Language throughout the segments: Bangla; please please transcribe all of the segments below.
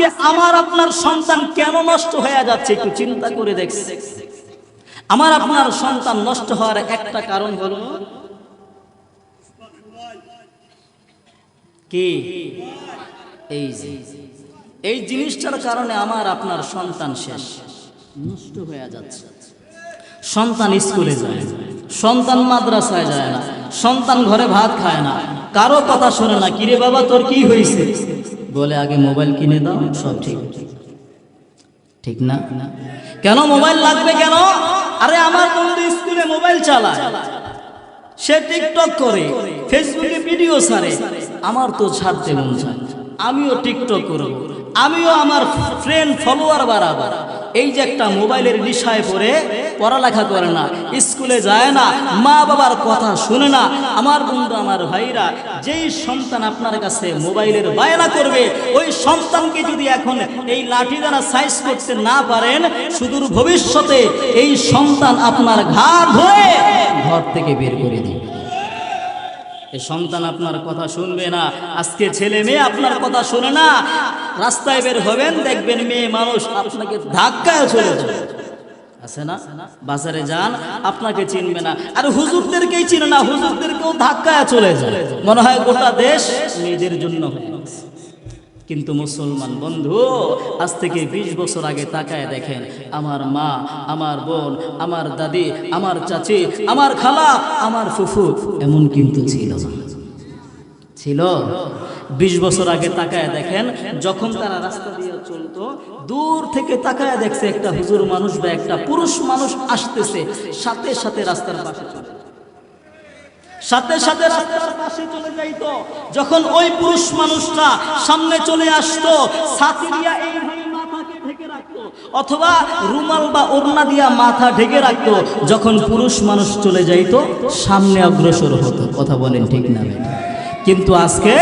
আজকে আমার আপনার সন্তান কেন নষ্ট হয়ে যাচ্ছে একটু চিন্তা করে দেখছে। আমার আপনার সন্তান নষ্ট হওয়ার একটা কারণ হলো, কি? এই এই জিনিসটার কারণে আমার আপনার সন্তান শেষ, নষ্ট হয়ে যাচ্ছে। সন্তান স্কুলে যায়, সন্তান মাদ্রাসায় যায় না, সন্তান ঘরে ভাত খায় না, কারও কথা শোনে না, কিরে বাবা, তোর কি হয়েছে? বলে আগে মোবাইল কিনে দাও, সব ঠিক। ঠিক না? কেন মোবাইল লাগবে কেন? আরে আমার বন্ধু স্কুলে মোবাইল চালায়। সে টিকটক করে, ফেসবুকে ভিডিও ছাড়ে। আমার তো ছাড়তে মন চায় আমিও টিকটক করব। আমিও আমার ফ্রেন্ড ফলোয়ার বাড়াবার এই যে একটা মোবাইলের নিশায় পড়ে, পড়ালেখা করে না, স্কুলে যায় না, মা বাবার কথা শুনে না। আমার বন্ধু, আমার ভাইরা, যেই সন্তান আপনার কাছে মোবাইলের বায়না করবে, ওই সন্তানকে যদি এখন এই লাঠি দ্বারা সাইজ করতে না পারেন, সুদূর ভবিষ্যতে এই সন্তান আপনার ঘাড় ধরে ঘর থেকে বের করে দিবে। সন্তান আপনার কথা শুনবে না। আজকে ছেলে মেয়ে আপনার কথা শুনে না। রাস্তায় বের হবেন, দেখবেন মেয়ে মানুষ আপনাকে ধাক্কায় চলে যাবে আছে না? বাজারে যান, আপনাকে চিনবে না। আর হুজুরদেরকেই চিনে না, হুজুরদেরকেও ধাক্কায় চলে যায়। মনে হয় গোটা দেশ মেয়েদের জন্য হয়ে গেছে। কিন্তু মুসলমান বন্ধু, আজ থেকে ২০ বছর আগে তাকায় দেখেন, আমার মা, আমার বোন, আমার দাদি, আমার চাচি, আমার খালা, আমার ফুফু, এমন কিন্তু ছিল ছিল বিশ বছর আগে তাকায় দেখেন, যখন তারা রাস্তা দিয়ে চলতো, দূর থেকে তাকায় দেখছে একটা হুজুর মানুষ বা একটা পুরুষ মানুষ আসতেছে, সাথে সাথে রাস্তার পাশে। সাথে সাথে পাশে চলে যাইতো। যখন ওই পুরুষ মানুষটা সামনে চলে আসতো ঢেকে রাখতো, অথবা রুমাল বা ওড়না দিয়া মাথা ঢেকে রাখতো। যখন পুরুষ মানুষ চলে যাইতো, সামনে অগ্রসর হতো। কথা বলেন ঠিক না? কিন্তু আজকে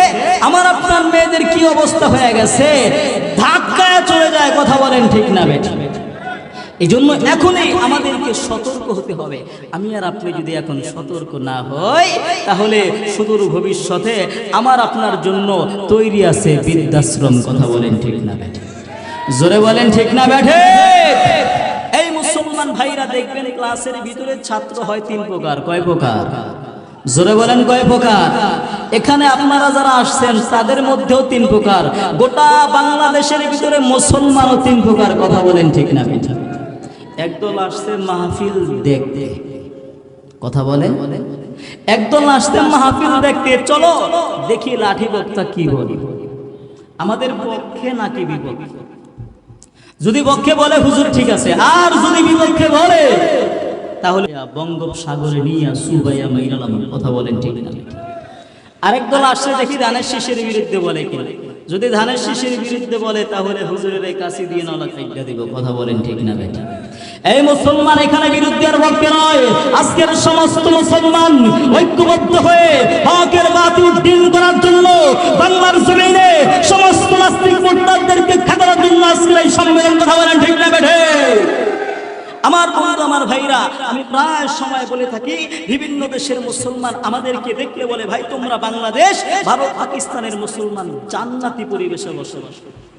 আমার আপনার মেয়েদের কি অবস্থা হয়ে গেছে? ধাক্কায় চলে যায়, কথা বলেন ঠিক না বেটা এই জন্য এখনই আমাদেরকে সতর্ক হতে হবে। আমি আর আপনি যদি এখন সতর্ক না হই, তাহলে সুদূর ভবিষ্যতে আমার আপনার জন্য তৈরি আছে বৃদ্ধাশ্রম কথা বলেন ঠিক না বেঠে জোরে বলেন ঠিক না বেঠে এই মুসলমান ভাইরা দেখবেন ক্লাসের ভিতরে ছাত্র হয় তিন প্রকার, কয় প্রকার? জোরে বলেন কয় প্রকার? এখানে আপনারা যারা আসছেন, তাদের মধ্যেও তিন প্রকার। গোটা বাংলাদেশের ভিতরে মুসলমানও তিন প্রকার কথা বলেন ঠিক না বেঠা একদল আসছে মাহফিল দেখতে। কথা বলে একদল আসছে মাহফিল দেখতে, চলো দেখি লাঠি বক্তা কি বলে। আমাদের পক্ষে নাকি বিপক্ষে? যদি পক্ষে বলে, হুজুর ঠিক আছে। আর যদি বিপক্ষে বলে, তাহলে বঙ্গোপসাগরে নিয়ে সুবাইয়া মাইরালাম কথা বলেন ঠিক না। আরেক দল আসছে দেখি ধানের শীষের বিরুদ্ধে বলে কি যদি ধানের শীষের বিরুদ্ধে বলে, তাহলে হুজুরের কাশি দিয়ে নলা দিব, কথা বলেন ঠিক না বেটা। এই মুসলমান এখানে বিরুদ্ধের পক্ষে নয় আজকের সমস্ত মুসলমান ঐক্যবদ্ধ হয়ে হকের বাতি উদ্দিন করার জন্য বাংলার জমিনে সমস্ত নাস্তিক মোট্টাদেরকে খাতার জন্য আজকের এই সম্মেলন কথা বলেন ঠিক না বেঠে আমার বন্ধু, আমার ভাইরা, আমি প্রায় সময় বলে থাকি, বিভিন্ন দেশের মুসলমান আমাদেরকে দেখলে বলে, ভাই, তোমরা বাংলাদেশ, ভারত, পাকিস্তানের মুসলমান জান্নাতি পরিবেশে বসবাস করো।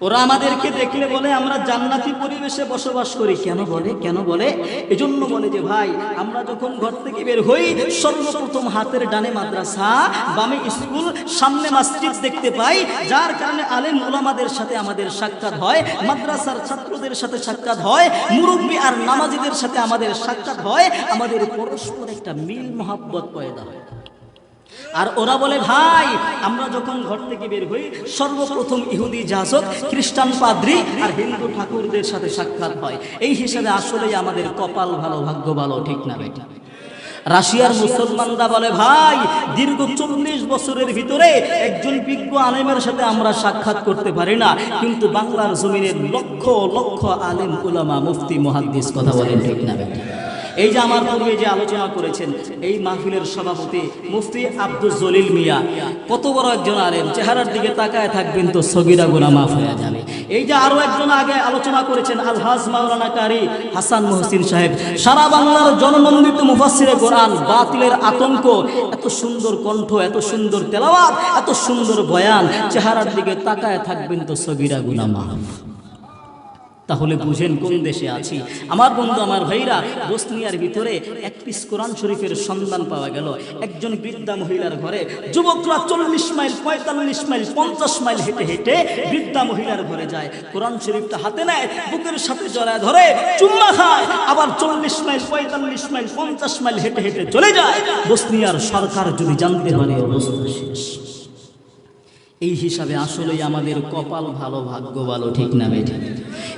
ওরা আমাদেরকে দেখলে বলে, আমরা জান্নাতি পরিবেশে বসবাস করি। কেন বলে? কেন বলে? এজন্য বলে যে, ভাই, আমরা যখন ঘর থেকে বের হই, সর্বপ্রথম হাতের ডানে মাদ্রাসা, বামে স্কুল, সামনে মসজিদ দেখতে পাই। যার কারণে আলেম ওলামাদের সাথে আমাদের সাক্ষাৎ হয়, মাদ্রাসার ছাত্রদের সাথে সাক্ষাৎ হয়, মুরব্বী আর নামাজিদের সাথে আমাদের সাক্ষাৎ হয়। আমাদের পরস্পর একটা মিল মহাব্বত পয়দা হয়। আর ওরা বলে, ভাই, আমরা যখন ঘর থেকে বের হই, সর্বপ্রথম ইহুদি যাজক খ্রিস্টান পাদ্রি আর হিন্দু ঠাকুরদের সাথে সাক্ষাৎ হয়। এই হিসাবে আসলেই আমাদের কপাল ভালো, ভাগ্য ভালো, ঠিক না বেটা? রাশিয়ার মুসলমানরা বলে, ভাই, দীর্ঘ চল্লিশ বছরের ভিতরে একজন বিজ্ঞ আলেমের সাথে আমরা সাক্ষাৎ করতে পারি না। কিন্তু বাংলার জমিনের লক্ষ লক্ষ আলেম, উলামা, মুফতি, মহাদ্দিস কথা বলেন, ঠিক না বেটা? এই যে আমার পূর্বে যে আলোচনা করেছেন, এই মাহফিলের সভাপতি মুফতি আব্দুল জলিল মিয়া, কত বড় একজন আলেম, চেহারার দিকে তাকায় থাকবেন তো সগিরা গুনা মাফ হয়ে যাবে। এই যে আরও একজন আগে আলোচনা করেছেন আলহাজ মাওলানা কারি হাসান মহসিন সাহেব, সারা বাংলার জননন্দিত মুফাসসিরে কোরআন, বাতিলের আতঙ্ক, এত সুন্দর কণ্ঠ, এত সুন্দর তেলাওয়াত, এত সুন্দর বয়ান, চেহারার দিকে তাকায় থাকবেন তো সগিরা গুনা মাফ। তাহলে বুঝেন কোন দেশে আছি। আমার বন্ধু, আমার ভাইরা বসনিয়ার ভিতরে এক পিস কোরআন শরীফের সন্ধান পাওয়া গেল। একজন বৃদ্ধা মহিলার ঘরে যুবকরা চল্লিশ মাইল, পঁয়তাল্লিশ মাইল, পঞ্চাশ মাইল হেঁটে হেঁটে বৃদ্ধা মহিলার ঘরে যায়। কোরআন শরীফটা হাতে নেয়, বুকের সাথে জড়ায় ধরে, চুম্মা খায়, আবার চল্লিশ মাইল, পঁয়তাল্লিশ মাইল, পঞ্চাশ মাইল হেঁটে হেঁটে চলে যায়। বসনিয়ার সরকার যদি জানতে পারে, অবস্থা শেষ। এই হিসাবে আসলেই আমাদের কপাল ভালো, ভাগ্য ভালো, ঠিক না বেঠিক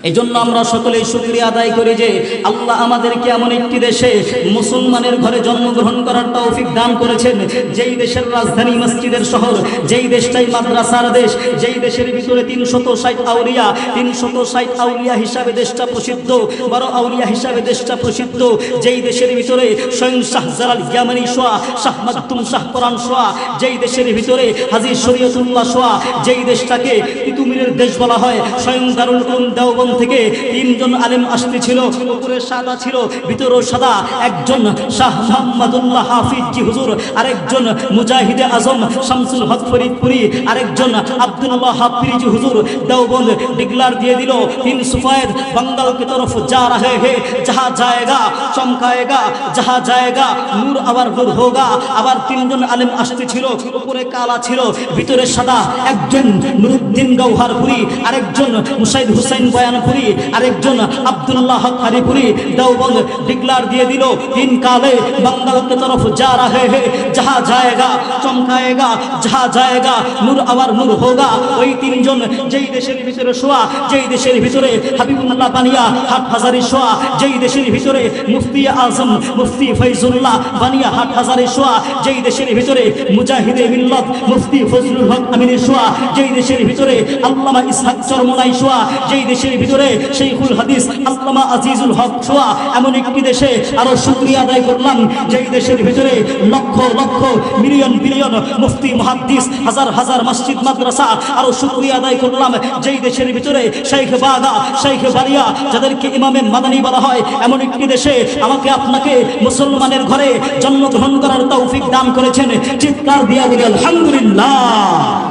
এই জন্য আমরা সকলেই শুক্রিয়া আদায় করি যে আল্লাহ আমাদেরকে এমন একটি দেশে মুসলমানের ঘরে জন্মগ্রহণ করার তৌফিক দান করেছেন। যেই দেশের রাজধানী মসজিদের শহর, যেই দেশটাই মাদ্রাসার দেশ, যেই দেশের ভিতরে তিনশত ষাট আউলিয়া, তিনশত ষাট আউলিয়া হিসাবে দেশটা প্রসিদ্ধ, বড় আউলিয়া হিসাবে দেশটা প্রসিদ্ধ, যেই দেশের ভিতরে স্বয়ং শাহজালাল ইয়ামানি সোয়া, শাহ মাকতুম শাহ কোরআন সোয়া, যেই দেশের ভিতরে হাজির শরীয়তুল্লাহ সোয়া, যেই দেশটাকে তিতুমিরের দেশ বলা হয়, স্বয়ং দারুল দেওবন্দ থেকে তিনজন আলেম আসতেছিল উপরে সাদা ছিল, ভিতরেও সাদা। একজন শাহ মোহাম্মদুল্লাহ হাফিজি হুজুর, আরেকজন মুজাহিদে আজম শামসুল হক ফরিদপুরি, আরেকজন আব্দুল্লাহ হাফিজ হুজুর দেওবন্দ ডিগলার দিয়ে দিল, তিন সুফায়দ বাঙ্গাল কি তরফ যা রাহে হে যাহা জায়গা চমকায়গা যাহা জায়গা, নূর আবার নূর হোগা। আবার তিনজন আলেম আসতেছিল উপরে কালা ছিল, ভিতরে সাদা। একজন নুরুদ্দিন গৌহারপুরি আরেকজন মুসাইদ হুসাইন বয়ান বয়ানপুরি আরেকজন আব্দুল্লাহ হক হারিপুরি দেওবন্দ ডিক্লার দিয়ে দিল তিন কালে बंगाल की तरफ जा रहे हैं जहाँ जाएगा চমকায়েগা যাহা জায়গা নূর আবার নূর হোগা ওই তিনজন যেই দেশের ভিতরে শোয়া যেই দেশের ভিতরে হাবিবুল্লাহ বানিয়া হাট হাজারি শোয়া যেই দেশের ভিতরে মুফতি আজম মুফতি ফৈজুল্লাহ বানিয়া হাট হাজারি শোয়া যেই দেশের ভিতরে মুজাহিদে মিল্লত মুফতি ফজলুল হক আমিনের শোয়া যেই দেশের ভিতরে আল্লামা ইসহাক চরমনাই শোয়া যেই দেশের ভিতরে শেখুল হাদিস, আল্লামা আজিজুল হক শোয়া এমন একটি দেশে আরও শুক্রিয়া আদায় করলাম, যেই দেশের ভিতরে লক্ষ লক্ষ মিলিয়ন বিলিয়ন মুফতি, মহাদ্দিস, হাজার হাজার মসজিদ, মাদ্রাসা আরও শুক্রিয়া আদায় করলাম, যেই দেশের ভিতরে শেখ বাগা শেখ বারিয়া, যাদেরকে ইমামে মাদানি বলা হয়, এমন একটি দেশে আমাকে আপনাকে মুসলমানের ঘরে জন্মগ্রহণ করার তৌফিক দান করেছেন, চিৎকার দিয়া দিল আলহামদুলিল্লাহ।